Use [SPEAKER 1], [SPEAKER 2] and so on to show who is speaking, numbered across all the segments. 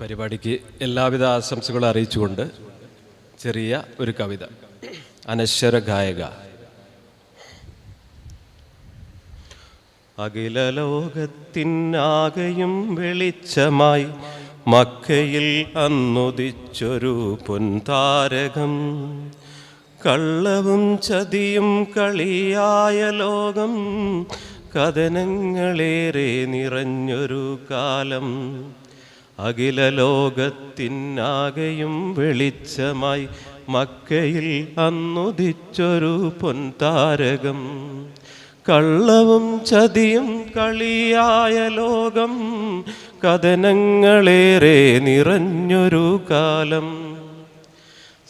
[SPEAKER 1] പരിപാടിക്ക് എല്ലാവിധ ആശംസകളും അറിയിച്ചുകൊണ്ട് ചെറിയ ഒരു കവിത. അനശ്വര ഗായക. അഖില ലോകത്തിനാകെയും വെളിച്ചമായി മക്കയിൽ അന്നുദിച്ചൊരു പൊൻതാരകം. കള്ളവും ചതിയും കളിയായ ലോകം കഥനങ്ങളേറെ നിറഞ്ഞൊരു കാലം. അഖില ലോകത്തിനാകെയും വെളിച്ചമായി മക്കയിൽ അന്നുദിച്ചൊരു പൊൻതാരകം. കള്ളവും ചതിയും കളിയായ ലോകം കഥനങ്ങളേറെ നിറഞ്ഞൊരു കാലം.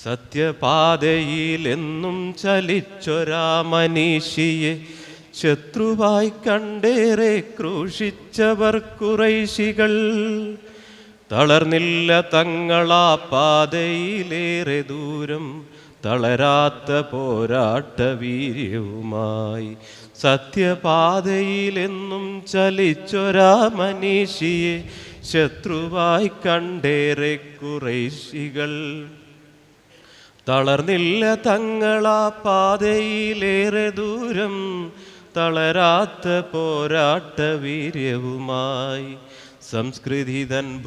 [SPEAKER 1] സത്യപാതയിലെന്നും ചലിച്ചൊരാ മനീഷിയെ ശത്രുവായി കണ്ടേറെ ക്രൂശിച്ചവർ കുറൈശികൾ. തളർന്നില്ല തങ്ങളാ പാതയിലേറെ ദൂരം തളരാത്ത പോരാട്ട വീര്യവുമായി. സത്യപാതയിലെന്നും ചലിച്ചൊരാ മനീഷിയെ ശത്രുവായി കണ്ടേറെ കുറേശികൾ. തളർന്നില്ല തങ്ങളാ പാതയിലേറെ ദൂരം തളരാത്ത പോരാട്ട വീര്യവുമായി. സംസ്കൃതിതൻ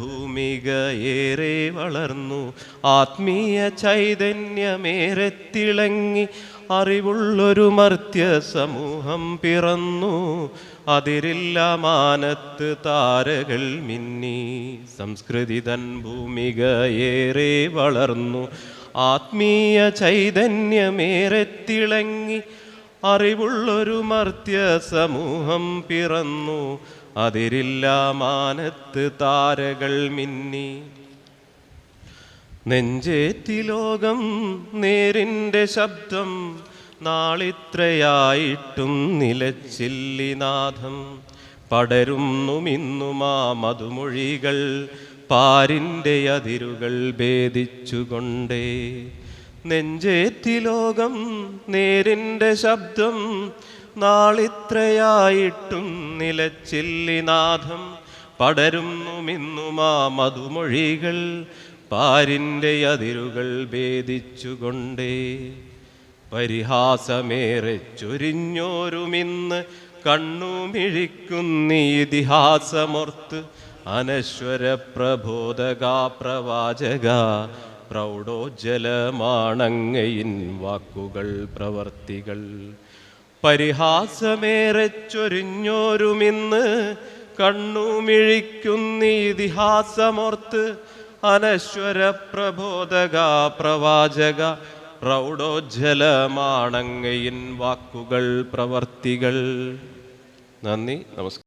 [SPEAKER 1] ഏറെ വളർന്നു. ആത്മീയ ചൈതന്യമേറെ തിളങ്ങി അറിവുള്ളൊരു മർത്യ സമൂഹം പിറന്നു. അതിരില്ല മാനത്ത് താരകൾ മിന്നി. സംസ്കൃതിതൻ ഭൂമിക ഏറെ വളർന്നു. ആത്മീയ ചൈതന്യമേറെ തിളങ്ങി അറിവുള്ളൊരു മർത്യ സമൂഹം പിറന്നു. അതിരില്ല മാനത്ത് താരകൾ മിന്നി. നെഞ്ചേറ്റി ലോകം നേരിന്റെ ശബ്ദം നാളിത്രയായിട്ടും നിലച്ചില്ലിനാഥം പടരുന്നുമിന്നുമാ മധുമൊഴികൾ പാരിന്റെ അതിരുകൾ ഭേദിച്ചുകൊണ്ടേ. നെഞ്ചേറ്റി ലോകം നേരിന്റെ ശബ്ദം നാളിത്രയായിട്ടും നിലച്ചില്ലിനാഥം പടരുന്നുമിന്നുമാ മധുമൊഴികൾ പാരിന്റെ അതിരുകൾ ഭേദിച്ചുകൊണ്ടേ. പരിഹാസമേറെ ചൊരിഞ്ഞോരുമിന്ന് കണ്ണുമിഴിക്കുന്ന ഇതിഹാസമോർത്ത്. അനശ്വര പ്രബോധക പ്രവാചക പ്രൗഢോജ്ജലമാണങ്ങയിൻ വാക്കുകൾ പ്രവർത്തികൾ. പരിഹാസമേറെ ചൊരിഞ്ഞോരുമിന്ന് കണ്ണുമിഴിക്കുന്ന ഇതിഹാസമോർത്ത് അനശ്വര പ്രബോധക പ്രവാചക പ്രൗഢോജ്ജലമാണങ്ങയിൻ വാക്കുകൾ പ്രവർത്തികൾ. നന്ദി നമസ്കാരം.